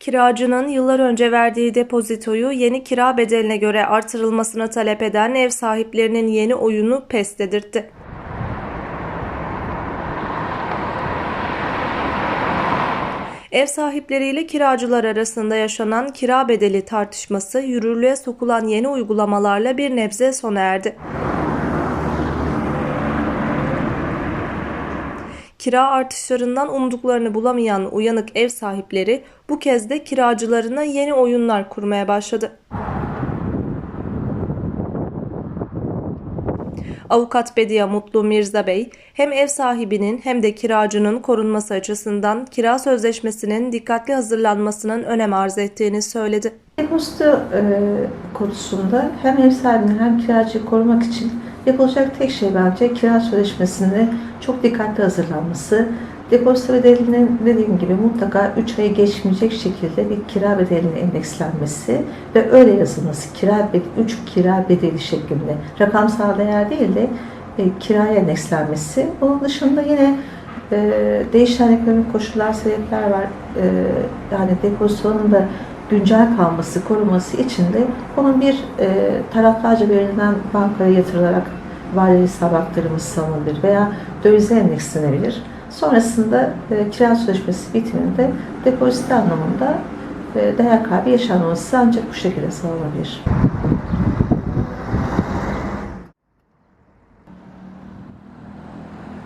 Kiracının yıllar önce verdiği depozitoyu yeni kira bedeline göre artırılmasını talep eden ev sahiplerinin yeni oyunu pes dedirtti. Ev sahipleriyle kiracılar arasında yaşanan kira bedeli tartışması yürürlüğe sokulan yeni uygulamalarla bir nebze sona erdi. Kira artışlarından umduklarını bulamayan uyanık ev sahipleri bu kez de kiracılarına yeni oyunlar kurmaya başladı. Avukat Bediye Mutlu Mirza Bey, hem ev sahibinin hem de kiracının korunması açısından kira sözleşmesinin dikkatli hazırlanmasının önem arz ettiğini söyledi. Depozito e, konusunda hem ev sahibini hem kiracıyı korumak için yapılacak tek şey bence kira sözleşmesinde çok dikkatli hazırlanması. Depozito bedelinin dediğim gibi mutlaka 3 ayı geçmeyecek şekilde bir kira bedelinin endekslenmesi ve öyle yazılması. Kira 3 kira bedeli şeklinde. Rakamsal değer değil de e, kiraya endekslenmesi. Onun dışında yine e, değişen ekonomik koşullar, sebepler var. E, yani depozitonun da güncel kalması, korunması için de onun bir e, taraflarca verilen bankaya yatırılarak vadeli hesap aktarımı sağlanabilir veya dövize endekslenebilir. Sonrasında e, kira sözleşmesi bitiminde depozito anlamında e, değer kaybı yaşanması ancak bu şekilde sağlanabilir.